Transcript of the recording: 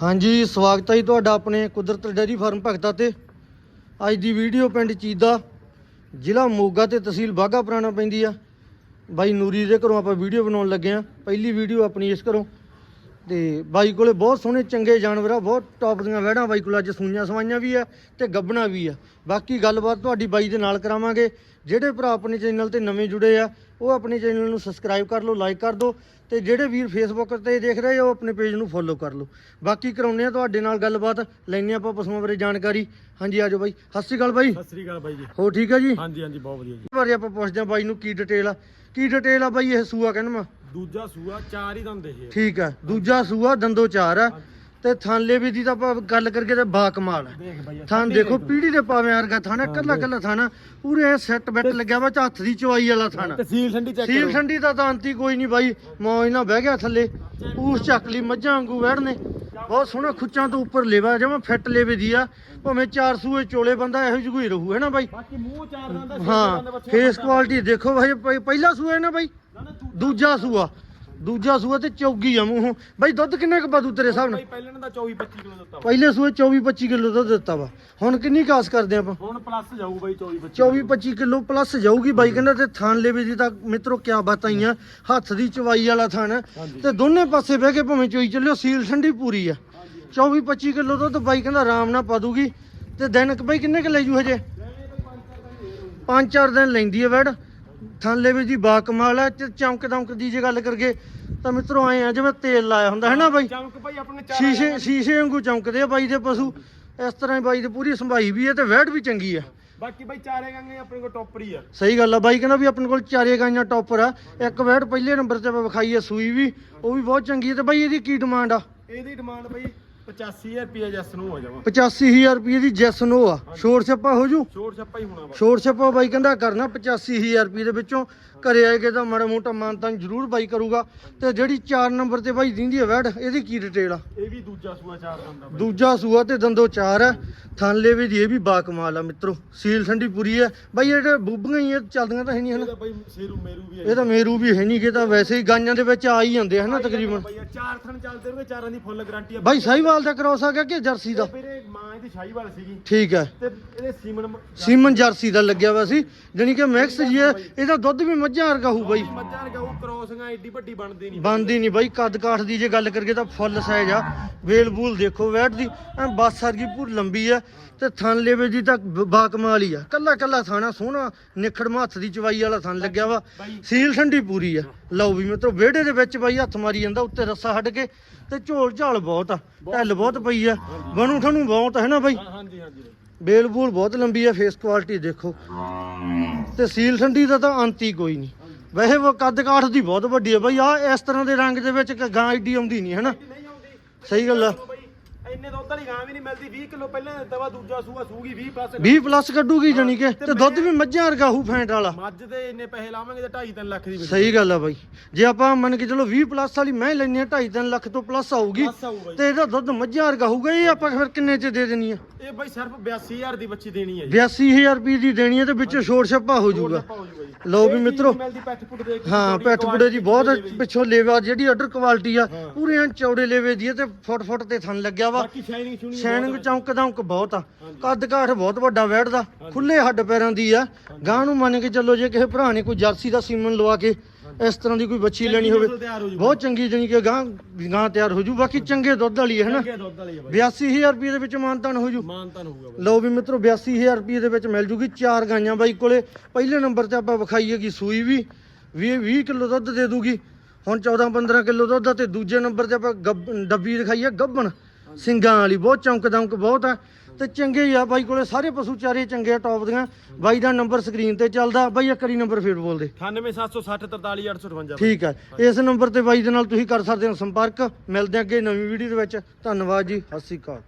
ਹਾਂਜੀ, ਸਵਾਗਤ ਹੈ ਜੀ ਤੁਹਾਡਾ ਆਪਣੇ ਕੁਦਰਤ ਡੈਰੀ ਫਾਰਮ ਭਗਤਾ ਤੇ। ਅੱਜ ਦੀ ਵੀਡੀਓ ਪਿੰਡ ਚੀਦਾ, ਜ਼ਿਲ੍ਹਾ ਮੋਗਾ ਤੇ ਤਹਿਸੀਲ ਬਾਘਾ ਪੁਰਾਣਾ ਪੈਂਦੀ ਆ। ਬਾਈ ਨੂਰੀ ਦੇ ਘਰੋਂ ਆਪਾਂ ਵੀਡੀਓ ਬਣਾਉਣ ਲੱਗੇ ਆ ਪਹਿਲੀ ਵੀਡੀਓ ਆਪਣੀ ਇਸ ਘਰੋਂ। ਤੇ ਬਾਈ ਕੋਲੇ ਬਹੁਤ ਸੋਹਣੇ, ਚੰਗੇ ਜਾਨਵਰ ਆ, ਬਹੁਤ ਟੌਪ ਦੀਆਂ ਵਹਿੜਾਂ ਬਾਈ ਕੋਲ ਅੱਜ ਸੂਈਆਂ ਸਵਾਈਆਂ ਵੀ ਆ ਤੇ ਗੱਬਣਾ ਵੀ ਆ। ਬਾਕੀ ਗੱਲਬਾਤ ਤੁਹਾਡੀ ਬਾਈ ਦੇ ਨਾਲ ਕਰਾਵਾਂਗੇ। ਜਿਹੜੇ ਭਰਾ ਆਪਣੇ ਚੈਨਲ ਤੇ ਨਵੇਂ ਜੁੜੇ ਆ ਉਹ ਆਪਣੇ ਚੈਨਲ ਨੂੰ ਸਬਸਕ੍ਰਾਈਬ ਕਰ ਲਓ ਲਾਈਕ ਕਰ ਦਿਓ ਤੇ ਜਿਹੜੇ ਵੀਰ ਫੇਸਬੁੱਕ ਤੇ ਦੇਖ ਰਹੇ ਉਹ ਆਪਣੇ ਪੇਜ ਨੂੰ ਫੋਲੋ ਕਰ ਲਓ। ਬਾਕੀ ਕਰਾਉਂਦੇ ਆ ਤੁਹਾਡੇ ਨਾਲ ਗੱਲਬਾਤ ਲੈਣੇ ਆਪਾਂ ਪਸ਼ੂਆਂ ਬਾਰੇ ਜਾਣਕਾਰੀ। ਹਾਂਜੀ ਆਜੋ ਬਾਈ। ਸਤਿ ਸ਼੍ਰੀ ਅਕਾਲ ਬਾਈ। ਸਤਿ ਸ੍ਰੀ ਅਕਾਲ ਬਾਈ ਜੀ। ਹੋ ਠੀਕ ਆ ਜੀ? ਹਾਂਜੀ ਹਾਂਜੀ ਬਹੁਤ ਵਧੀਆ ਜੀ। ਬਾਰੇ ਆਪਾਂ ਪੁੱਛਦੇ ਆ ਬਾਈ ਨੂੰ ਕੀ ਡਿਟੇਲ ਆ। ਕੀ ਡਿਟੇਲ ਆ ਬਾਈ ਇਹ ਸੂਆ ਕਹਿੰਦਾ ਮੈਂ। ਦੂਜਾ ਸੂਆ ਚਾਰ ਹੀ ਦੰਦ ਇਹ। ਠੀਕ ਆ। ਦੂਜਾ ਸੂਆ ਦੰਦੋ ਚਾਰ ਆ। ਤੇ ਥਾਂਲੇ ਵੀ ਦੀ ਤਾਂ ਆਪਾਂ ਗੱਲ ਕਰਕੇ ਤੇ ਬਾ ਕਮਾਲ ਬਾਈ ਥਾਂ ਦੇਖੋ ਪੀੜੀ ਦੇ ਪਾਵੇਂ ਵਰਗਾ ਥਾਣਾ ਕੱਲਾ ਕੱਲਾ ਥਾਣਾ ਪੂਰੇ ਸੈੱਟ ਬੈਟ ਲੱਗਿਆ ਵਾ ਹੱਥ ਦੀ ਚਵਾਈ ਵਾਲਾ ਥਾਣਾ। ਤਹਿਸੀਲ ਠੰਡੀ ਚੈੱਕ ਸੀਲ ਠੰਡੀ ਦਾ ਤਾਂ ਅੰਤੀ ਕੋਈ ਨਹੀਂ ਬਾਈ ਮੌਜ ਨਾਲ ਬਹਿ ਗਿਆ ਥੱਲੇ ਪੂਛ ਚੱਕ ਲਈ ਮੱਝਾਂ ਵਾਂਗੂ ਵੜਨੇ। ਬਹੁਤ ਸੋਹਣਾ ਖੁੱਚਾਂ ਤੋਂ ਉੱਪਰ ਲੇਵਾ ਜਮਾ ਫਿੱਟ ਲੇਵੇ ਦੀ ਆ। ਭਾਵੇਂ 400 ਚੋਲੇ ਬੰਦਾ ਇਹੋ ਜਿਹੀ ਕੋਈ ਰਹੂ ਹੈ ਨਾ ਬਾਈ? ਬਾਕੀ ਮੂੰਹ ਚਾਰ ਦੰਦ ਦਾ ਹਾਂ ਫੇਸ ਕੁਆਲਿਟੀ ਦੇਖੋ ਪਹਿ- ਪਹਿਲਾ ਸੂਆ ਹੈ ਨਾ ਬਾਈ? ਦੂਜਾ ਸੂਆ। ਦੂਜਾ ਸੂਆ ਤੇ ਚੌਗੀ ਆ ਮੂੰਹੋਂ। ਬਾਈ ਦੁੱਧ ਕਿੰਨਾ ਕੁ ਬਾਦੂ ਤੇਰੇ ਹਿਸਾਬ ਨਾਲ? ਪਹਿਲਾਂ ਦਾ 24 25 ਕਿਲੋ ਦਿੱਤਾ। ਪਹਿਲੇ ਸੂਏ 24 25 ਕਿਲੋ ਦੁੱਧ ਦਿੱਤਾ ਵਾ। ਹੁਣ ਕਿੰਨੀ ਕਾਸ ਕਰਦੇ ਆਪਾਂ? ਹੁਣ ਪਲੱਸ ਜਾਊ ਬਾਈ 24 25 24 25 ਕਿਲੋ ਪਲੱਸ ਜਾਊਗੀ ਬਾਈ ਕਹਿੰਦਾ ਤੇ ਥਾਨ ਲੇਵੇ ਦੀ ਤਾਂ ਮਿੱਤਰੋ ਕਿਆ ਬਾਤਾਂ ਹੀ ਆ। ਹੱਥ ਦੀ ਚਵਾਈ ਵਾਲਾ ਥਾਨ ਹੈ। ਤੇ ਦੋਨੇ ਪਾਸੇ ਬਹਿ ਕੇ ਭਾਵੇਂ ਚੋਈ ਚੱਲਿਓ ਸੀਲ ਠੰਡੀ ਪੂਰੀ ਆ। 24 25 ਕਿਲੋ ਦੁੱਧ ਬਾਈ ਕਹਿੰਦਾ ਆਰਾਮ ਨਾਲ ਪਾ ਦੂਗੀ। ਤੇ ਦਿਨ ਕ ਬਾਈ ਕਿੰਨੇ ਕ ਲੈ ਜੂ ਹਜੇ? ਪੰਜ ਚਾਰ ਦਿਨ ਲੈਂਦੀ ਹੈ ਵੈੜ। ਥਾਨ ਲੇਵੇ ਦੀ ਬਾ ਕਮਾਲ ਹੈ ਤੇ ਚਮਕ ਦਮਕ ਦੀ ਜੇ ਗੱਲ ਕਰਗੇ ਤਾਂ ਮਿੱਤਰੋ ਆਏ ਆ ਜਿਵੇਂ ਤੇਲ ਲਾਇਆ ਹੁੰਦਾ ਹੈ ਨਾ ਬਾਈ? ਚਮਕ ਬਾਈ ਆਪਣੇ ਚਾਰ ਸ਼ੀਸ਼ੇ ਸ਼ੀਸ਼ੇ ਵਾਂਗੂ ਚਮਕਦੇ ਆ ਬਾਈ ਦੇ ਪਸ਼ੂ। ਇਸ ਤਰ੍ਹਾਂ ਹੀ ਬਾਈ ਦੀ ਪੂਰੀ ਸੰਭਾਈ ਵੀ ਹੈ ਤੇ ਵੈੜ ਵੀ ਚੰਗੀ ਆ। ਬਾਕੀ ਬਾਈ ਚਾਰੇ ਗੰਗੇ ਆਪਣੇ ਕੋਲ ਟੌਪਰ ਹੀ ਆ। ਸਹੀ ਗੱਲ ਆ ਬਾਈ ਕਹਿੰਦਾ ਵੀ ਆਪਣੇ ਕੋਲ ਚਾਰੇ ਗਾਈਆਂ ਟੌਪਰ ਆ। ਇੱਕ ਵੈੜ ਪਹਿਲੇ ਨੰਬਰ ਤੇ ਵਿਖਾਈ ਆ ਸੂਈ ਵੀ ਉਹ ਵੀ ਬਹੁਤ ਚੰਗੀ ਹੈ ਤੇ ਬਾਈ ਇਹਦੀ ਕੀ ਡਿਮਾਂਡ ਆ? ਇਹਦੀ ਡਿਮਾਂਡ ਬਾਈ 85000 ਰੁਪਏ ਜੈਸ ਨੂੰ ਹੋ ਜਾਵਾ 85000 ਰੁਪਏ ਦੀ ਜੈਸ ਨੋ ਆ। ਛੋੜ ਛੱਪਾ ਹੋ ਜੂ? ਛੋਟ ਛੱਪਾ ਹੀ ਹੋਣਾ ਵਾ। ਛੋੜ ਛੱਪਾ ਬਾਈ ਕਹਿੰਦਾ ਕਰਨਾ 85000 ਰੁਪਏ ਦੇ ਵਿੱਚੋਂ। ਘਰੇ ਆਏਗੇ ਤਾਂ ਮਾੜਾ ਮੋਟਾ ਮਾਨਤਾਨ ਜ਼ਰੂਰ ਬਾਈ ਕਰੂਗਾ। ਤੇ ਜਿਹੜੀ 4 ਨੰਬਰ ਤੇ ਬਾਈ ਦਿੰਦੀ ਹੈ ਵੈੜ ਇਹਦੀ ਕੀ ਡਿਟੇਲ ਆ? ਇਹ ਵੀ ਦੂਜਾ ਸੂਆ ਚਾਰ ਦੰਦ ਬਾਈ। ਦੂਜਾ ਸੂਆ ਤੇ ਦੰਦੋ ਚਾਰ ਹੈ ਥਾਂਲੇ ਵੀ ਦੀ ਇਹ ਵੀ ਬਾ ਕਮਾਲ ਆ ਮਿੱਤਰੋ। ਸੀਲ ਠੰਡੀ ਪੂਰੀ ਹੈ ਬਾਈ ਇਹ ਬੂਬੀਆਂ ਹੀ ਚੱਲਦੀਆਂ ਤਾਂ ਹੈ ਨਹੀਂ ਹਨਾ। ਇਹਦਾ ਬਾਈ ਸੇਰੂ ਮੇਰੂ ਵੀ ਇਹ ਤਾਂ ਮੇਰੂ ਵੀ ਹੈ ਨਹੀਂ ਕਿ ਤਾਂ ਵੈਸੇ ਹੀ ਗਾਈਆਂ ਦੇ ਵਿੱਚ ਆ ਹੀ ਜਾਂਦੇ ਹਨਾ ਤਕਰੀਬਨ। ਬਾਈ ਆਹ ਚਾਰ ਥਣ ਚੱਲਦੇ ਰਹੇ ਚਾਰਾਂ ਦੀ ਫੁੱਲ ਗਾਰੰਟੀ ਆ। ਬਾਈ ਸਾਹੀਵਾਲ ਦਾ ਕ੍ਰੋਸ ਆ ਗਿਆ ਕਿ ਜਰਸੀ ਦਾ? ਵੀਰੇ ਮਾਂ ਇਹਦੀ ਸ਼ਾਹੀਵਾਲ ਸੀਗੀ। ਠੀਕ ਹੈ। ਤੇ ਇਹਦੇ ਸੀਮਨ ਸੀਮਨ ਜਰਸੀ ਦਾ ਲੱਗਿਆ ਵਾ ਸੀ। ਜਾਣੀ ਕਿ ਮੈਕਸ ਜੀ ਹੈ ਇਹਦਾ ਦੁੱਧ ਵੀ ਮੱਝਾਂ ਵਰਗਾ ਹੋਊ ਬਾਈ। ਮੱਝਾਂ ਕ੍ਰੋਸਿੰਗਾਂ ਵੱਡੀ ਬਣਦੀ ਨਹੀਂ। ਬੰਦੀ ਨਹੀਂ ਬਾਈ। ਕੱਦ ਕਾਠ ਦੀ ਜੇ ਗੱਲ ਕਰੀਏ ਤਾਂ ਫੁੱਲ ਸਾਈਜ਼ ਆ। ਵੇਲ ਬੂਲ ਦੇਖੋ ਵੈਟ ਦੀ। ਐ ਬੱਸ ਸਰਗੀ ਪੂਰ ਲੰਬੀ ਆ। ਤੇ ਥਣ ਲੇਵੇ ਦੀ ਤਾਂ ਬ- ਬਾ ਕਮਾਲ ਹੀ ਆ। ਕੱਲਾ ਕੱਲਾ ਥਾਣਾ ਸੋਹਣਾ ਨਿਖੜ ਹੱਥ ਦੀ ਚਵਾਈ ਵਾਲਾ ਥਣ ਲੱਗਿਆ ਵਾ। ਸੀਲ ਠੰਡੀ ਪੂਰੀ ਆ। ਲਓ ਵੀ ਮਿੱਤਰੋ ਵਿਹੜੇ ਦੇ ਵਿੱਚ ਬਾਈ ਹੱਥ ਮਾਰੀ ਜਾਂਦਾ ਉੱਤੇ ਰੱਸਾ ਹੱਡ ਕੇ। ਤੇ ਝੋਲ ਝਾਲ ਬਹੁਤ ਆ। ਢੱਲ ਬਹੁਤ ਪਈ ਆ। ਬਣੂ ਠਣੂ ਬਹੁਤ ਹੈ ਨਾ ਬਾਈ? ਹਾਂਜੀ ਹਾਂਜੀ। ਬੇਲ ਬੂਲ ਬਹੁਤ ਲੰਬੀ ਆ ਫੇਸ ਕੁਆਲਿਟੀ ਦੇਖੋ। ਤੇ ਸੀਲ ਠੰਡੀ ਦਾ ਤਾਂ ਅੰਤ ਹੀ ਕੋਈ ਨਹੀਂ। ਵੈਸੇ ਉਹ ਕੱਦ ਕਾਠ ਦੀ ਬਹੁਤ ਵੱਡੀ ਆ ਬਾਈ। ਆ ਇਸ ਤਰ੍ਹਾਂ ਦੇ ਰੰਗ ਦੇ ਵਿੱਚ ਗਾਂ ਏਡੀ ਆਉਂਦੀ ਨਹੀਂ ਨਹੀਂ ਆਉਂਦੀ। ਸਹੀ ਗੱਲ ਆ। ਇੰਨੇ ਦੁੱਧ ਵਾਲੀ ਗਾਂ ਵੀ ਨਹੀਂ ਮਿਲਦੀ 20 ਕਿਲੋ ਪਹਿਲਾਂ ਦਿੱਤਾ ਵਾ ਦੂਜਾ ਸੂਆ ਸੂਗੀ 20 ਪਲੱਸ 20 ਪਲੱਸ ਕੱਢੂਗੀ ਜਾਨੀ ਕਿ ਤੇ ਦੁੱਧ ਵੀ ਮੱਝਾਂ ਵਰਗਾ ਹੂ ਫੈਂਟ ਵਾਲਾ। ਮੱਝ ਦੇ ਇੰਨੇ ਪੈਸੇ ਲਾਵਾਂਗੇ ਤੇ 2.5 3 ਲੱਖ ਦੀ ਵਿਕੂ। ਸਹੀ ਗੱਲ ਆ ਬਾਈ। ਜੇ ਆਪਾਂ ਮੰਨ ਕੇ ਚਲੋ 20 ਪਲੱਸ ਵਾਲੀ ਮੈਂ ਲੈਣੀ ਆ 2.5 ਲੱਖ ਤੋਂ ਪਲੱਸ ਆਊਗੀ ਤੇ ਇਹਦਾ ਦੁੱਧ ਮੱਝਾਂ ਵਰਗਾ ਹੋਊਗਾ ਇਹ ਆਪਾਂ ਫਿਰ ਕਿੰਨੇ ਚ ਦੇ ਦੇਣੀ ਆ? ਇਹ ਬਾਈ ਸਿਰਫ 82000 ਦੀ ਬੱਚੀ ਦੇਣੀ ਹੈ ਜੀ। 82000 ਰੁਪਏ ਦੀ ਦੇਣੀ ਹੈ ਤੇ ਵਿੱਚੋਂ ਛੋੜ ਛੱਪਾ ਹੋ ਜਾਊਗਾ। ਲਓ ਵੀ ਮਿੱਤਰੋ ਦੇ ਹਾਂ ਪੈਟ ਪੁੜੇ ਦੀ ਬਹੁਤ ਪਿੱਛੋਂ ਲੇਵਾ ਜਿਹੜੀ ਆਰਡਰ ਕੁਆਲਿਟੀ ਆ। ਪੂਰੇ ਐਨ ਚੌੜੇ ਲੇਵੇ ਦੀ ਆ ਤੇ ਫੁੱਟ ਫੁੱਟ ਤੇ ਥਣ ਲੱਗਿਆ ਵਾ। ਸ਼ੂਨਿੰਗ ਚੌਂਕ ਦਮਕ ਬਹੁਤ ਆ। ਕੱਦ ਕਾਠ ਬਹੁਤ ਵੱਡਾ ਵੈੜਦਾ ਖੁੱਲੇ ਹੱਡ ਪੈਰਾਂ ਦੀ ਆ। ਗਾਂ ਨੂੰ ਮੰਨ ਕੇ ਚੱਲੋ ਜੇ ਕਿਸੇ ਭਰਾ ਨੇ ਕੋਈ ਜਰਸੀ ਦਾ ਸੀਮਨ ਲਵਾ ਕੇ ਇਸ ਤਰ੍ਹਾਂ ਦੀ ਕੋਈ ਬੱਚੀ ਲੈਣੀ ਹੋਵੇ। ਬਹੁਤ ਚੰਗੀ ਜਾਣੀ ਕਿ ਗਾਂ ਗਾਂ ਤਿਆਰ ਹੋ ਜੂ। ਬਾਕੀ ਚੰਗੇ ਦੁੱਧ ਵਾਲੀ ਹੈ ਹਨਾ ਚੰਗੇ ਦੁੱਧ ਵਾਲੀ ਹੈ ਬਾਈ। 82000 ਰੁਪਏ ਦੇ ਵਿੱਚ ਮਾਨਤਾਨ ਹੋ ਜੂ। ਮਾਨਤਨ ਹੋਊਗਾ ਬਾਈ। ਲਓ ਵੀ ਮਿੱਤਰੋ 82000 ਰੁਪਏ ਦੇ ਵਿੱਚ ਮਿਲ ਜੂਗੀ। ਚਾਰ ਗਾਈਆਂ ਬਾਈ ਕੋਲੇ। ਪਹਿਲੇ ਨੰਬਰ ਤੇ ਆਪਾਂ ਵਿਖਾਈਏਗੀ ਸੂਈ ਵੀ 20 20 ਕਿਲੋ ਦੁੱਧ ਦੇ ਦੂਗੀ। ਹੁਣ 14 15 ਕਿਲੋ ਦੁੱਧ ਤੇ ਦੂਜੇ ਨੰਬਰ ਤੇ ਆਪਾਂ ਡੱਬੀ ਦਿਖਾਈ ਆ ਗੱਬਣ। ਸਿੰਗਾਂ ਵਾਲੀ। ਬਹੁਤ ਚਮਕ ਦਮਕ ਬਹੁਤ ਆ। ਤੇ ਚੰਗੇ ਹੀ ਆ। ਬਾਈ ਕੋਲੇ ਸਾਰੇ ਪਸ਼ੂ ਚਾਰੇ ਚੰਗੇ ਆ ਟੌਪ ਦੀਆਂ। ਬਾਈ ਦਾ ਨੰਬਰ ਸਕਰੀਨ ਤੇ ਚੱਲਦਾ। ਬਾਈ ਇੱਕ ਵਾਰੀ ਨੰਬਰ ਫੇਰ ਬੋਲ ਦੇ 98760 43858 ਠੀਕ ਹੈ ਇਸ ਨੰਬਰ ਤੇ ਬਾਈ ਦੇ ਨਾਲ ਤੁਸੀਂ ਕਰ ਸਕਦੇ ਹੋ ਸੰਪਰਕ। ਮਿਲਦੇ ਅੱਗੇ ਨਵੀਂ ਵੀਡੀਓ ਦੇ ਵਿੱਚ। ਧੰਨਵਾਦ ਜੀ। ਸਤਿ ਸ਼੍ਰੀ ਅਕਾਲ।